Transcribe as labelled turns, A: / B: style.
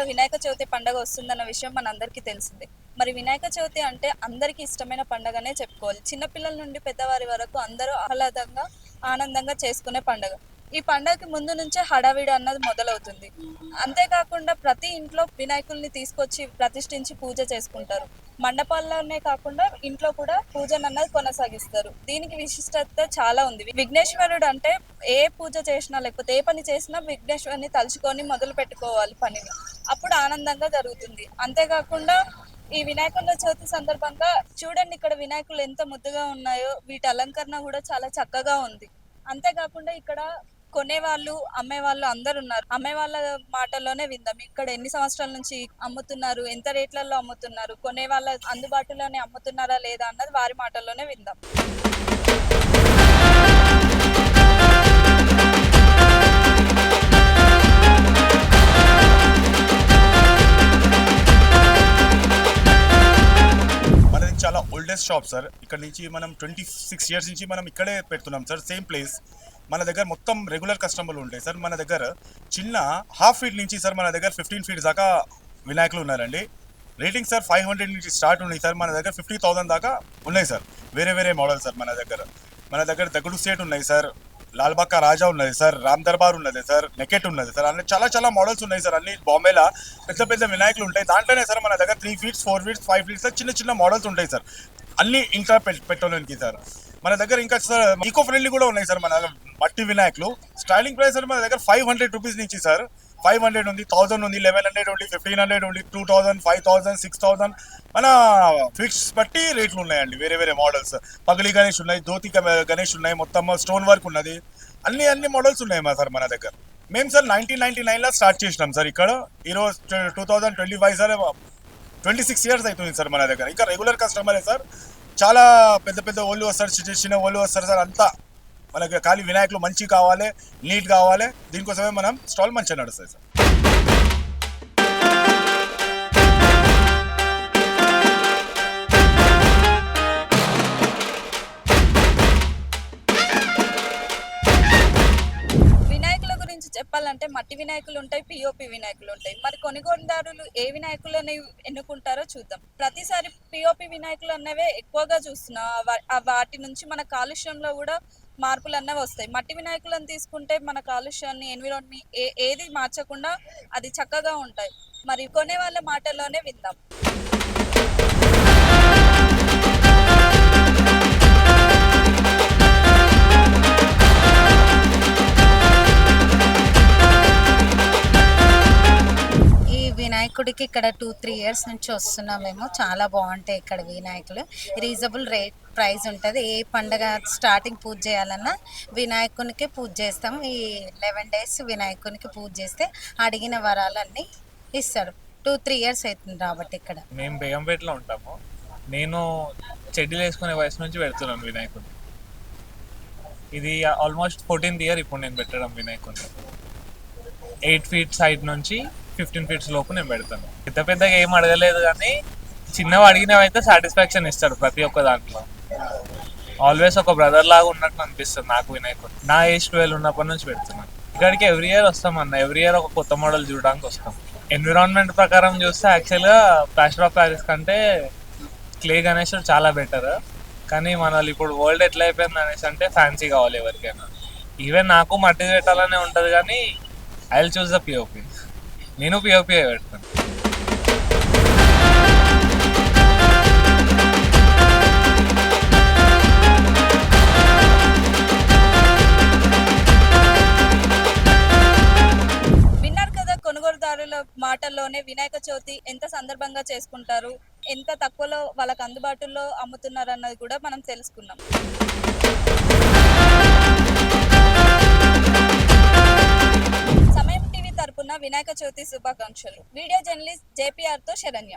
A: వినాయక చవితి పండగ వస్తుందన్న విషయం మనందరికీ తెలిసిందే. మరి వినాయక చవితి అంటే అందరికీ ఇష్టమైన పండగనే చెప్పుకోవాలి. చిన్నపిల్లల నుండి పెద్దవారి వరకు అందరూ ఆహ్లాదంగా ఆనందంగా చేసుకునే పండగ. ఈ పండగకి ముందు నుంచే హడావిడి అన్నది మొదలవుతుంది. అంతేకాకుండా ప్రతి ఇంట్లో వినాయకుల్ని తీసుకొచ్చి ప్రతిష్ఠించి పూజ చేసుకుంటారు. మండపాల్లోనే కాకుండా ఇంట్లో కూడా పూజను అన్నది కొనసాగిస్తారు. దీనికి విశిష్టత చాలా ఉంది. విఘ్నేశ్వరుడు అంటే ఏ పూజ చేసినా లేకపోతే ఏ పని చేసినా విఘ్నేశ్వరుని తలుచుకొని మొదలు పెట్టుకోవాలి పనిని. అప్పుడు ఆనందంగా జరుగుతుంది. అంతేకాకుండా ఈ వినాయకుల చవితి సందర్భంగా చూడండి ఇక్కడ వినాయకులు ఎంత ముద్దుగా ఉన్నాయో వీటి అలంకరణ కూడా చాలా చక్కగా ఉంది. అంతేకాకుండా ఇక్కడ కొనేవాళ్ళు అమ్మేవాళ్ళు అందరు ఉన్నారు. అమ్మే వాళ్ళ మాటల్లోనే విందాం. ఇక్కడ ఎన్ని సంవత్సరాల నుంచి అమ్ముతున్నారు? ఎంత రేట్లలో అమ్ముతున్నారు? కొనే వాళ్ళ అందుబాటులోనే అమ్ముతున్నారా లేదా అన్నది వారి మాటల్లోనే విందాం.
B: ఓల్డెస్ట్ షాప్ సార్ ఇక్కడ నుంచి మనం ట్వంటీ సిక్స్ ఇయర్స్ నుంచి మనం ఇక్కడే పెడుతున్నాం సార్ సేమ్ ప్లేస్ మన దగ్గర మొత్తం రెగ్యులర్ కస్టమర్లు ఉంటాయి సార్ మన దగ్గర చిన్న హాఫ్ ఫీట్ నుంచి సార్ మన దగ్గర ఫిఫ్టీన్ ఫీట్ దాకా వినాయకులు ఉన్నారండి. రేటింగ్ సార్ ఫైవ్ హండ్రెడ్ నుంచి స్టార్ట్ ఉన్నాయి సార్ మన దగ్గర ఫిఫ్టీ థౌసండ్ దాకా ఉన్నాయి సార్ వేరే వేరే మోడల్ సార్ మన దగ్గర. మన దగ్గర దగుడు స్టేట్ ఉన్నాయి సార్ లాల్బాకా రాజా ఉన్నది సార్ రామ్ దర్బార్ ఉన్నది సార్ నెకెట్ ఉన్నది సార్ అన్ని చాలా చాలా మోడల్స్ ఉన్నాయి సార్ అన్ని బాంబేలో పెద్ద పెద్ద వినాయకులు ఉంటాయి. దాంట్లోనే సార్ మన దగ్గర three feets four feets five feets చిన్న చిన్న మోడల్స్ ఉంటాయి సార్. అన్ని ఇంకా పెట్- పెట్టడానికి సార్. మన దగ్గర ఇంకా సార్ ఈకో ఫ్రెండ్లీ కూడా ఉన్నాయి సార్ మన మట్టి వినాయకులు. స్టైలింగ్ ప్రైస్ సార్ మన దగ్గర ఫైవ్ హండ్రెడ్ రూపీస్ నుంచి సార్. ఫైవ్ హండ్రెడ్ ఉంది థౌసండ్ ఉంది లెవెన్ హండ్రెడ్ ఉంది ఫిఫ్టీన్ హండ్రెడ్ ఉంది two thousand five thousand six thousand మన ఫిక్స్ బట్టి రేట్లు ఉన్నాయండి వేరే వేరే మోడల్స్ పగిలి గణేష్ ఉన్నాయి ధోతి గణేష్ ఉన్నాయి మొత్తం స్టోన్ వర్క్ ఉన్నది. అన్ని అన్ని మోడల్స్ ఉన్నాయి మా సార్ మన దగ్గర. మేము సార్ నైన్టీన్ నైన్టీ నైన్లో స్టార్ట్ చేసినాం సార్ ఇక్కడ. ఈరోజు two thousand twenty five sir twenty six years అవుతుంది సార్ మన దగ్గర. ఇంకా రెగ్యులర్ కస్టమరే సార్. చాలా పెద్ద పెద్ద ఓళ్ళు వస్తారు చిన్న చిన్న ఓళ్ళు వస్తారు సార్ అంతా. మనకి ఖాళీ వినాయకులు మంచి కావాలి నీట్ కావాలి దీనికోసమే మనం స్టాల్ మంచిగా నడుస్తుంది సార్.
A: వినాయకుల గురించి చెప్పాలంటే మట్టి వినాయకులు ఉంటాయి పిఓపి వినాయకులు ఉంటాయి. మరి కొనుగోలుదారులు ఏ వినాయకులని ఎన్నుకుంటారో చూద్దాం. ప్రతిసారి పిఓపి వినాయకులు అన్నవే ఎక్కువగా చూస్తున్నాం. వాటి నుంచి మన కాలుష్యంలో కూడా మార్పులు అన్నవి వస్తాయి. మట్టి వినాయకులను తీసుకుంటే మన కాలుష్యాన్ని ఎన్విరాన్మెంట్ ఏ ఏది మార్చకుండా అది చక్కగా ఉంటాయి. మరి కొనే వాళ్ళ మాటల్లోనే విందాం.
C: వినాయకుడికి ఇక్కడ టూ త్రీ ఇయర్స్ నుంచి వస్తున్నాం మేము చాలా బాగుంటాయి ఇక్కడ వినాయకులు. రీజనబుల్ రేట్ ప్రైస్ ఉంటుంది. ఏ పండగ స్టార్టింగ్ పూజ చేయాలన్నా వినాయకునికి పూజ చేస్తాం ఈ లెవెన్ డేస్ వినాయకునికి పూజ చేస్తే అడిగిన వరాలన్నీ ఇస్తాడు టూ త్రీ ఇయర్స్ అవుతుంది కాబట్టి ఇక్కడ.
D: మేము బేగంపేటలో ఉంటాము. నేను చెడ్డీలు వేసుకునే వయసు నుంచి పెడుతున్నాను వినాయకుడిని ఇది ఆల్మోస్ట్ ఫోర్టీన్త్ ఇయర్ ఇప్పుడు నేను పెట్టడం వినాయకుడిని ఎయిట్ ఫీట్ సైడ్ నుంచి ఫిఫ్టీన్ ఫీట్స్ లోపు నేను పెడతాను. పెద్ద పెద్దగా ఏం అడగలేదు కానీ చిన్నవి అడిగినవి అయితే సాటిస్ఫాక్షన్ ఇస్తాడు ప్రతి ఒక్క దాంట్లో. ఆల్వేస్ ఒక బ్రదర్ లాగా ఉన్నట్టు అనిపిస్తుంది నాకు వినాయకుడు. నా ఏజ్ ట్వెల్వ్ ఉన్నప్పటి నుంచి పెడుతున్నాను. ఇక్కడికి ఎవ్రీ ఇయర్ వస్తాం అన్న. ఎవ్రీ ఇయర్ ఒక కొత్త మోడల్ చూడడానికి వస్తాం. ఎన్విరాన్మెంట్ ప్రకారం చూస్తే యాక్చువల్గా ప్లాస్టర్ ఆఫ్ ప్యారిస్ కంటే క్లే గణేష్ చాలా బెటర్ కానీ మన ఇప్పుడు వరల్డ్ ఎట్లా అయిపోయింది అనేసి అంటే ఫ్యాన్సీ కావాలి ఎవరికైనా. ఈవెన్ నాకు మట్టి పెట్టాలనే ఉంటుంది కానీ I will choose the POP నేను పిఓపి పెడతాను.
A: కదా కొనుగోలుదారుల మాటల్లోనే వినాయక చవితి ఎంత సందర్భంగా చేసుకుంటారు? ఎంత తక్కువలో వాళ్ళకి అందుబాటులో అమ్ముతున్నారు అన్నది కూడా మనం తెలుసుకున్నాం. తరపున వినాయక చవితి శుభాకాంక్షలు. వీడియో జర్నలిస్ట్ జేపీఆర్తో శరణ్య.